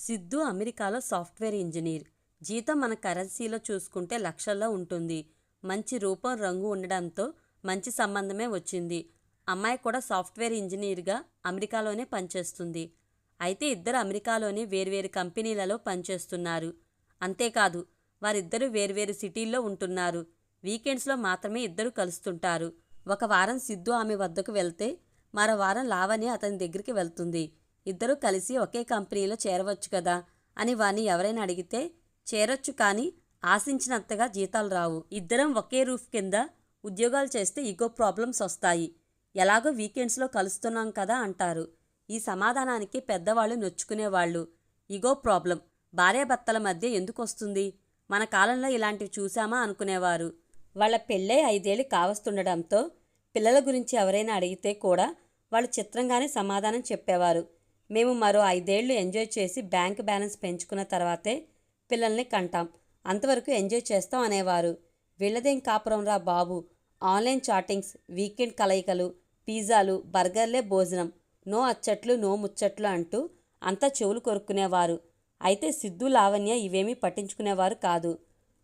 సిద్ధు అమెరికాలో software engineer. జీతం మన కరెన్సీలో చూసుకుంటే లక్షల్లో ఉంటుంది. మంచి రూపం రంగు ఉండడంతో మంచి సంబంధమే వచ్చింది. అమ్మాయి కూడా సాఫ్ట్వేర్ ఇంజనీర్గా అమెరికాలోనే పనిచేస్తుంది. అయితే ఇద్దరు అమెరికాలోనే వేర్వేరు కంపెనీలలో పనిచేస్తున్నారు. అంతేకాదు వారిద్దరూ వేర్వేరు సిటీల్లో ఉంటున్నారు. వీకెండ్స్లో మాత్రమే ఇద్దరు కలుస్తుంటారు. ఒక వారం సిద్ధు ఆమె వద్దకు వెళ్తే మరో వారం లావణ్య అతని దగ్గరికి వెళ్తుంది. ఇద్దరూ కలిసి ఒకే కంపెనీలో చేరవచ్చు కదా? అని వాణ్ణి ఎవరైనా అడిగితే చేరొచ్చు కానీ ఆశించినంతగా జీతాలు రావు. ఇద్దరం ఒకే రూఫ్ కింద ఉద్యోగాలు చేస్తే ఇగో ప్రాబ్లమ్స్ వస్తాయి. ఎలాగో వీకెండ్స్లో కలుస్తున్నాం కదా అంటారు. ఈ సమాధానానికి పెద్దవాళ్ళు నొచ్చుకునేవాళ్ళు. Ego problem. భార్యాభర్తల మధ్య ఎందుకు వస్తుంది? మన కాలంలో ఇలాంటివి చూసామా అనుకునేవారు. వాళ్ళ పెళ్ళే ఐదేళ్ళు కావస్తుండడంతో పిల్లల గురించి ఎవరైనా అడిగితే కూడా వాళ్ళు చిత్రంగానే సమాధానం చెప్పేవారు. మేము మరో ఐదేళ్ళు ఎంజాయ్ చేసి బ్యాంక్ బ్యాలెన్స్ పెంచుకున్న తర్వాతే పిల్లల్ని కంటాం. అంతవరకు ఎంజాయ్ చేస్తాం అనేవారు. వీళ్ళదేం కాపురం రా బాబు. ఆన్లైన్ చాటింగ్స్ వీకెండ్ కలయికలు పిజ్జాలు బర్గర్లే భోజనం. నో అచ్చట్లు నో ముచ్చట్లు అంటూ అంతా చెవులు కొరుక్కునేవారు. అయితే సిద్ధు లావణ్య ఇవేమీ పట్టించుకునేవారు కాదు.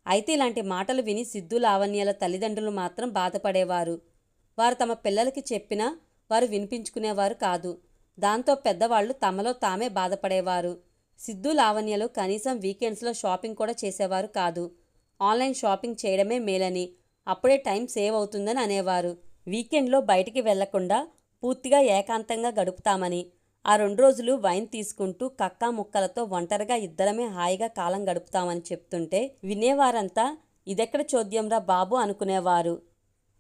అయితే ఇలాంటి మాటలు విని సిద్ధు లావణ్యల తల్లిదండ్రులు మాత్రం బాధపడేవారు. వారు తమ పిల్లలకి చెప్పినా వారు వినిపించుకునేవారు కాదు. దాంతో పెద్దవాళ్ళు తమలో తామే బాధపడేవారు. సిద్ధు లావణ్యలు కనీసం వీకెండ్స్లో షాపింగ్ కూడా చేసేవారు కాదు. ఆన్లైన్ షాపింగ్ చేయడమే మేలని. అప్పుడే టైం సేవ్ అవుతుందని అనేవారు. వీకెండ్లో బయటికి వెళ్ళకుండా పూర్తిగా ఏకాంతంగా గడుపుతామని. ఆ రెండు రోజులు వైన్ తీసుకుంటూ కక్కా ముక్కలతో ఒంటరిగా ఇద్దరమే హాయిగా కాలం గడుపుతామని చెప్తుంటే వినేవారంతా ఇదెక్కడ చోద్యంరా బాబు? అనుకునేవారు.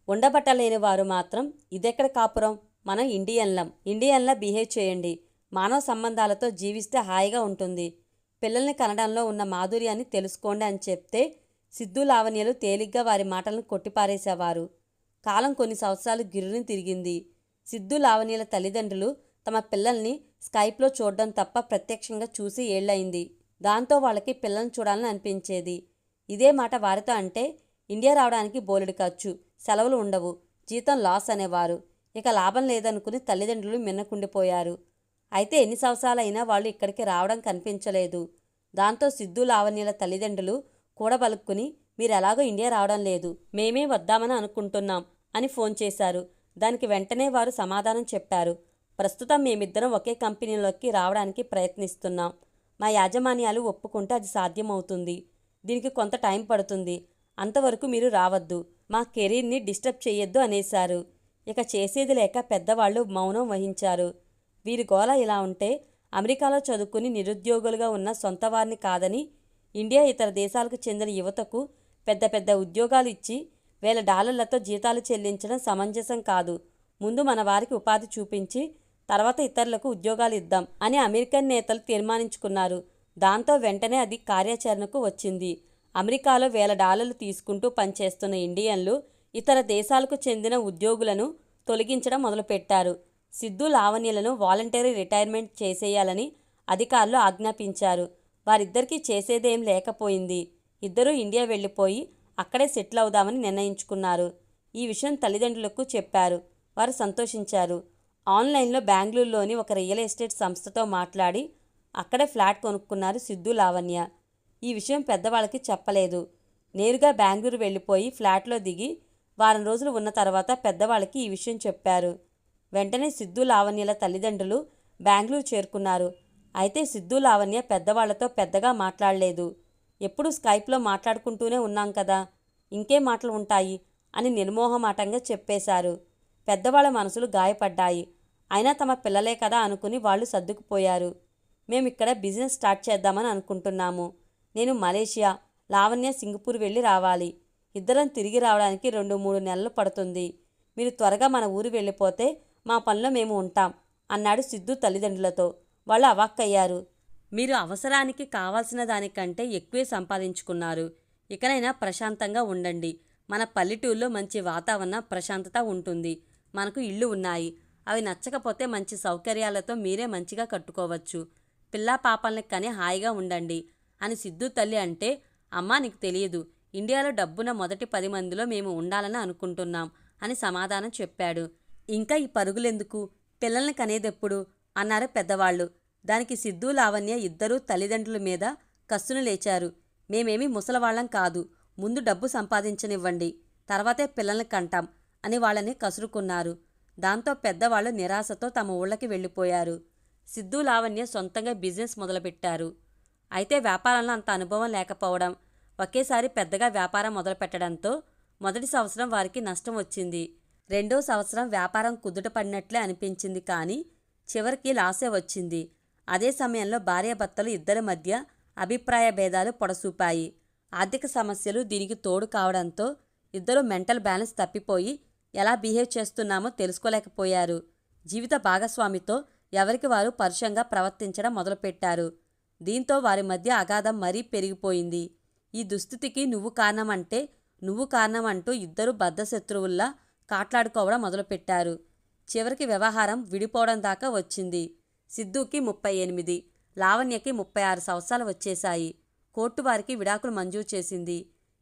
ఉండబట్టలేని వారు మాత్రం ఇదెక్కడ కాపురం? మనం ఇండియన్లం. ఇండియన్లా బిహేవ్ చేయండి. మానవ సంబంధాలతో జీవిస్తే హాయిగా ఉంటుంది. పిల్లల్ని కనడంలో ఉన్న మాధుర్యాన్ని తెలుసుకోండి అని చెప్తే సిద్ధు లావణ్యలు తేలిగ్గా వారి మాటలను కొట్టిపారేసేవారు. కాలం కొన్ని సంవత్సరాలు గిర్రుని తిరిగింది. సిద్ధు లావణ్యల తల్లిదండ్రులు తమ పిల్లల్ని స్కైప్లో చూడడం తప్ప ప్రత్యక్షంగా చూసి ఏళ్ళయింది. దాంతో వాళ్ళకి పిల్లల్ని చూడాలని అనిపించేది. ఇదే మాట వారితో అంటే ఇండియా రావడానికి బోలెడు ఖర్చు సెలవులు ఉండవు జీతం లాస్ అనేవారు. ఇక లాభం లేదనుకుని తల్లిదండ్రులు మిన్నకుండిపోయారు అయితే ఎన్ని సంవత్సరాలైనా వాళ్ళు ఇక్కడికి రావడం కనిపించలేదు. దాంతో సిద్ధు లావణ్యల తల్లిదండ్రులు కూడబలుక్కుని మీరు ఎలాగో ఇండియా రావడం లేదు మేమే వద్దామని అనుకుంటున్నాం అని ఫోన్ చేశారు. దానికి వెంటనే వారు సమాధానం చెప్పారు. ప్రస్తుతం మేమిద్దరం ఒకే కంపెనీలోకి రావడానికి ప్రయత్నిస్తున్నాం. మా యాజమాన్యాలు ఒప్పుకుంటే అది సాధ్యమవుతుంది. దీనికి కొంత టైం పడుతుంది. అంతవరకు మీరు రావద్దు. మా కెరీర్ని డిస్టర్బ్ చేయొద్దు అనేశారు. ఇక చేసేది లేక పెద్దవాళ్ళు మౌనం వహించారు. వీరి గోల ఇలా ఉంటే అమెరికాలో చదువుకుని నిరుద్యోగులుగా ఉన్న సొంత వారిని కాదని ఇండియా ఇతర దేశాలకు చెందిన యువతకు పెద్ద పెద్ద ఉద్యోగాలు ఇచ్చి వేల డాలర్లతో జీతాలు చెల్లించడం సమంజసం కాదు. ముందు మన వారికి ఉపాధి చూపించి తర్వాత ఇతరులకు ఉద్యోగాలు ఇద్దాం అని అమెరికన్ నేతలు తీర్మానించుకున్నారు. దాంతో వెంటనే అది కార్యాచరణకు వచ్చింది. అమెరికాలో వేల డాలర్లు తీసుకుంటూ పనిచేస్తున్న ఇండియన్లు ఇతర దేశాలకు చెందిన ఉద్యోగులను తొలగించడం మొదలుపెట్టారు. సిద్ధు లావణ్యలను వాలంటరీ రిటైర్మెంట్ చేసేయాలని అధికారులు ఆజ్ఞాపించారు. వారిద్దరికీ చేసేదేం లేకపోయింది. ఇద్దరూ ఇండియా వెళ్ళిపోయి అక్కడే సెటిల్ అవుదామని నిర్ణయించుకున్నారు. ఈ విషయం తల్లిదండ్రులకు చెప్పారు. వారు సంతోషించారు. ఆన్లైన్లో బెంగళూరులోని ఒక రియల్ ఎస్టేట్ సంస్థతో మాట్లాడి అక్కడే ఫ్లాట్ కొనుక్కున్నారు సిద్ధు లావణ్య. ఈ విషయం పెద్దవాళ్ళకి చెప్పలేదు. నేరుగా బెంగళూరు వెళ్ళిపోయి ఫ్లాట్లో దిగి వారం రోజులు ఉన్న తర్వాత పెద్దవాళ్ళకి ఈ విషయం చెప్పారు. వెంటనే సిద్ధు లావణ్యల తల్లిదండ్రులు బెంగళూరు చేరుకున్నారు. అయితే సిద్ధు లావణ్య పెద్దవాళ్ళతో పెద్దగా మాట్లాడలేదు. ఎప్పుడు స్కైప్లో మాట్లాడుకుంటూనే ఉన్నాం కదా ఇంకే మాటలు ఉంటాయి అని నిర్మోహమాటంగా చెప్పేశారు. పెద్దవాళ్ళ మనసులు గాయపడ్డాయి. అయినా తమ పిల్లలే కదా అనుకుని వాళ్ళు సర్దుకుపోయారు. మేమిక్కడ బిజినెస్ స్టార్ట్ చేద్దామని అనుకుంటున్నాము. నేను మలేషియా లావణ్య సింగపూర్ వెళ్ళి రావాలి. ఇద్దరం తిరిగి రావడానికి రెండు మూడు నెలలు పడుతుంది. మీరు త్వరగా మన ఊరు వెళ్ళిపోతే మా పనిలో మేము ఉంటాం అన్నాడు సిద్ధు తల్లిదండ్రులతో. వాళ్ళు అవాక్కయ్యారు. మీరు అవసరానికి కావాల్సిన దానికంటే ఎక్కువే సంపాదించుకున్నారు. ఇకనైనా ప్రశాంతంగా ఉండండి. మన పల్లెటూరులో మంచి వాతావరణ ప్రశాంతత ఉంటుంది. మనకు ఇళ్ళు ఉన్నాయి. అవి నచ్చకపోతే మంచి సౌకర్యాలతో మీరే మంచిగా కట్టుకోవచ్చు. పిల్లా పాపల్ని కానీ హాయిగా ఉండండి అని సిద్ధు తల్లి అంటే అమ్మా నీకు తెలియదు. ఇండియాలో డబ్బున మొదటి పది మందిలో మేము ఉండాలని అనుకుంటున్నాం అని సమాధానం చెప్పాడు. ఇంకా ఈ పరుగులెందుకు? పిల్లల్ని కనేదెప్పుడు? అన్నారు పెద్దవాళ్ళు. దానికి సిద్ధు లావణ్య ఇద్దరూ తల్లిదండ్రుల మీద కస్సును లేచారు. మేమేమీ ముసలవాళ్ళం కాదు. ముందు డబ్బు సంపాదించనివ్వండి. తర్వాతే పిల్లల్ని కంటాం అని వాళ్ళని కసురుకున్నారు. దాంతో పెద్దవాళ్ళు నిరాశతో తమ ఊళ్ళకి వెళ్ళిపోయారు. సిద్ధు లావణ్య సొంతంగా బిజినెస్ మొదలుపెట్టారు. అయితే వ్యాపారంలో అంత అనుభవం లేకపోవడం ఒకేసారి పెద్దగా వ్యాపారం మొదలుపెట్టడంతో మొదటి సంవత్సరం వారికి నష్టం వచ్చింది. రెండో సంవత్సరం వ్యాపారం కుదుట పడినట్లే అనిపించింది కానీ చివరికి లాసే వచ్చింది. అదే సమయంలో భార్యాభర్తలు ఇద్దరి మధ్య అభిప్రాయ భేదాలు పొడసూపాయి. ఆర్థిక సమస్యలు దీనికి తోడు కావడంతో ఇద్దరు మెంటల్ బ్యాలెన్స్ తప్పిపోయి ఎలా బిహేవ్ చేస్తున్నామో తెలుసుకోలేకపోయారు. జీవిత భాగస్వామితో ఎవరికి వారు పరుషంగా ప్రవర్తించడం మొదలుపెట్టారు. దీంతో వారి మధ్య అగాధం మరీ పెరిగిపోయింది. ఈ దుస్థితికి నువ్వు కారణమంటే నువ్వు కారణమంటూ ఇద్దరు బద్ధశత్రువుల్లా కాట్లాడుకోవడం మొదలుపెట్టారు. చివరికి వ్యవహారం విడిపోవడం దాకా వచ్చింది. సిద్ధుకి ముప్పై ఎనిమిది లావణ్యకి ముప్పై ఆరు సంవత్సరాలు వచ్చేశాయి. కోర్టు వారికి విడాకులు మంజూరు చేసింది.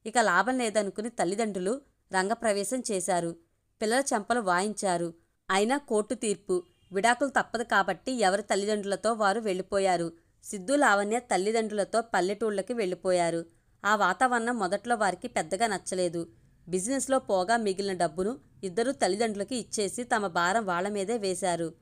ఇక లాభం లేదనుకుని తల్లిదండ్రులు రంగప్రవేశం చేశారు. పిల్లల చెంపలు వాయించారు. అయినా కోర్టు తీర్పు విడాకులు తప్పదు కాబట్టి ఎవరి తల్లిదండ్రులతో వారు వెళ్ళిపోయారు. సిద్ధు లావణ్య తల్లిదండ్రులతో పల్లెటూళ్ళకి వెళ్ళిపోయారు. ఆ వాతావరణం మొదట్లో వారికి పెద్దగా నచ్చలేదు. బిజినెస్లో పోగా మిగిలిన డబ్బును ఇద్దరు తల్లిదండ్రులకి ఇచ్చేసి తమ భారం వాళ్ళ మీదే వేశారు.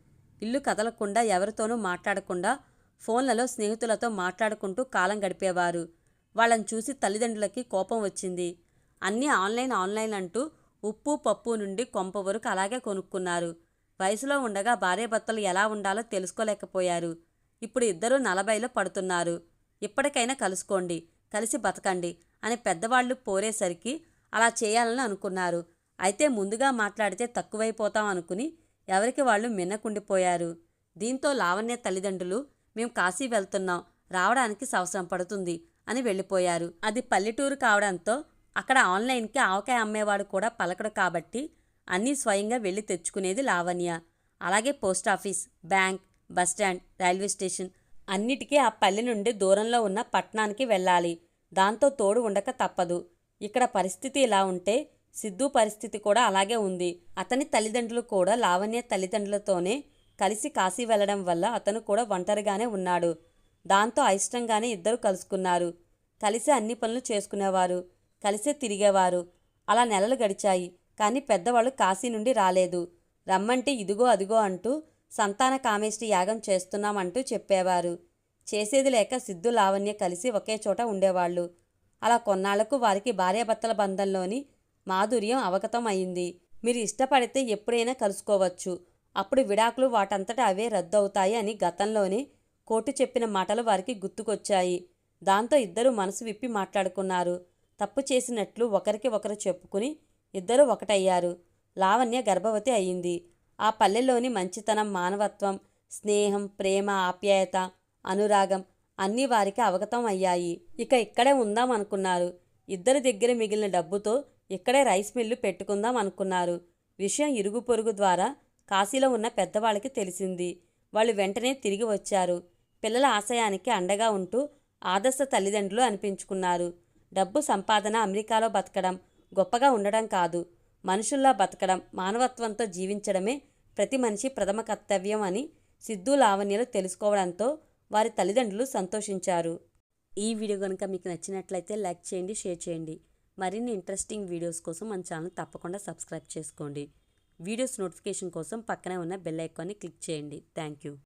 ఇల్లు కదలకుండా ఎవరితోనూ మాట్లాడకుండా ఫోన్లలో స్నేహితులతో మాట్లాడుకుంటూ కాలం గడిపేవారు. వాళ్ళని చూసి తల్లిదండ్రులకి కోపం వచ్చింది. అన్నీ ఆన్లైన్ ఆన్లైన్ అంటూ ఉప్పు పప్పు నుండి కొంప వరకు అలాగే కొనుక్కున్నారు. వయసులో ఉండగా భార్యాభర్తలు ఎలా ఉండాలో తెలుసుకోలేకపోయారు. ఇప్పుడు ఇద్దరూ నలభైలో పడుతున్నారు. ఇప్పటికైనా కలుసుకోండి. కలిసి బతకండి అని పెద్దవాళ్ళు పోరేసరికి అలా చేయాలని అనుకున్నారు. అయితే ముందుగా మాట్లాడితే తక్కువైపోతాం అనుకుని ఎవరికి వాళ్ళు మిన్నకుండిపోయారు. దీంతో లావణ్య తల్లిదండ్రులు మేం కాశీ వెళ్తున్నాం రావడానికి సంవత్సరం పడుతుంది అని వెళ్ళిపోయారు. అది పల్లెటూరు కావడంతో అక్కడ ఆన్లైన్కి ఆవకాయ అమ్మేవాడు కూడా పలకడు కాబట్టి అన్నీ స్వయంగా వెళ్ళి తెచ్చుకునేది లావణ్య. అలాగే post office bank bus stand railway station అన్నిటికీ ఆ పల్లె నుండి దూరంలో ఉన్న పట్టణానికి వెళ్ళాలి. దాంతో తోడు ఉండక తప్పదు. ఇక్కడ పరిస్థితి ఇలా ఉంటే సిద్ధు పరిస్థితి కూడా అలాగే ఉంది. అతని తల్లిదండ్రులు కూడా లావణ్య తల్లిదండ్రులతోనే కలిసి కాశీ వెళ్ళడం వల్ల అతను కూడా ఒంటరిగానే ఉన్నాడు. దాంతో అయిష్టంగానే ఇద్దరు కలుసుకున్నారు. కలిసి అన్ని పనులు చేసుకునేవారు. కలిసే తిరిగేవారు. అలా నెలలు గడిచాయి. కానీ పెద్దవాళ్ళు కాశీ నుండి రాలేదు. రమ్మంటే ఇదిగో అదిగో అంటూ సంతాన కామేష్టి యాగం చేస్తున్నామంటూ చెప్పేవారు. చేసేది లేక సిద్ధు లావణ్య కలిసి ఒకే చోట ఉండేవాళ్ళు. అలా కొన్నాళ్ళకు వారికి భార్యాభర్తల బంధంలోని మాధుర్యం అవగతం అయింది మీరు ఇష్టపడితే ఎప్పుడైనా కలుసుకోవచ్చు. అప్పుడు విడాకులు వాటంతట అవే రద్దవుతాయి అని గతంలోనే కోర్టు చెప్పిన మాటలు వారికి గుర్తుకొచ్చాయి. దాంతో ఇద్దరు మనసు విప్పి మాట్లాడుకున్నారు. తప్పు చేసినట్లు ఒకరికి ఒకరు చెప్పుకుని ఇద్దరు ఒకటయ్యారు. లావణ్య గర్భవతి అయింది. ఆ పల్లెల్లోని మంచితనం మానవత్వం స్నేహం ప్రేమ ఆప్యాయత అనురాగం అన్నీ వారికి అవగతం అయ్యాయి. ఇక ఇక్కడే ఉందాం అనుకున్నారు. ఇద్దరి దగ్గర మిగిలిన డబ్బుతో ఇక్కడే రైస్ మిల్లు పెట్టుకుందాం అనుకున్నారు. విషయం ఇరుగు పొరుగు ద్వారా కాశీలో ఉన్న పెద్దవాళ్ళకి తెలిసింది. వాళ్ళు వెంటనే తిరిగి వచ్చారు. పిల్లల ఆశయానికి అండగా ఉంటూ ఆదర్శ తల్లిదండ్రులు అనిపించుకున్నారు. డబ్బు సంపాదన అమెరికాలో బతకడం గొప్పగా ఉండడం కాదు. మనుషుల్లా బతకడం మానవత్వంతో జీవించడమే ప్రతి మనిషి ప్రథమ కర్తవ్యం అని సిద్ధు లావణ్యలు తెలుసుకోవడంతో వారి తల్లిదండ్రులు సంతోషించారు. ఈ వీడియో కనుక మీకు నచ్చినట్లయితే లైక్ చేయండి షేర్ చేయండి. మరిన్ని ఇంట్రెస్టింగ్ వీడియోస్ కోసం మన ఛానల్ తప్పకుండా సబ్స్క్రైబ్ చేసుకోండి. వీడియోస్ నోటిఫికేషన్ కోసం పక్కనే ఉన్న బెల్ ఐకాన్ని క్లిక్ చేయండి. Thank you.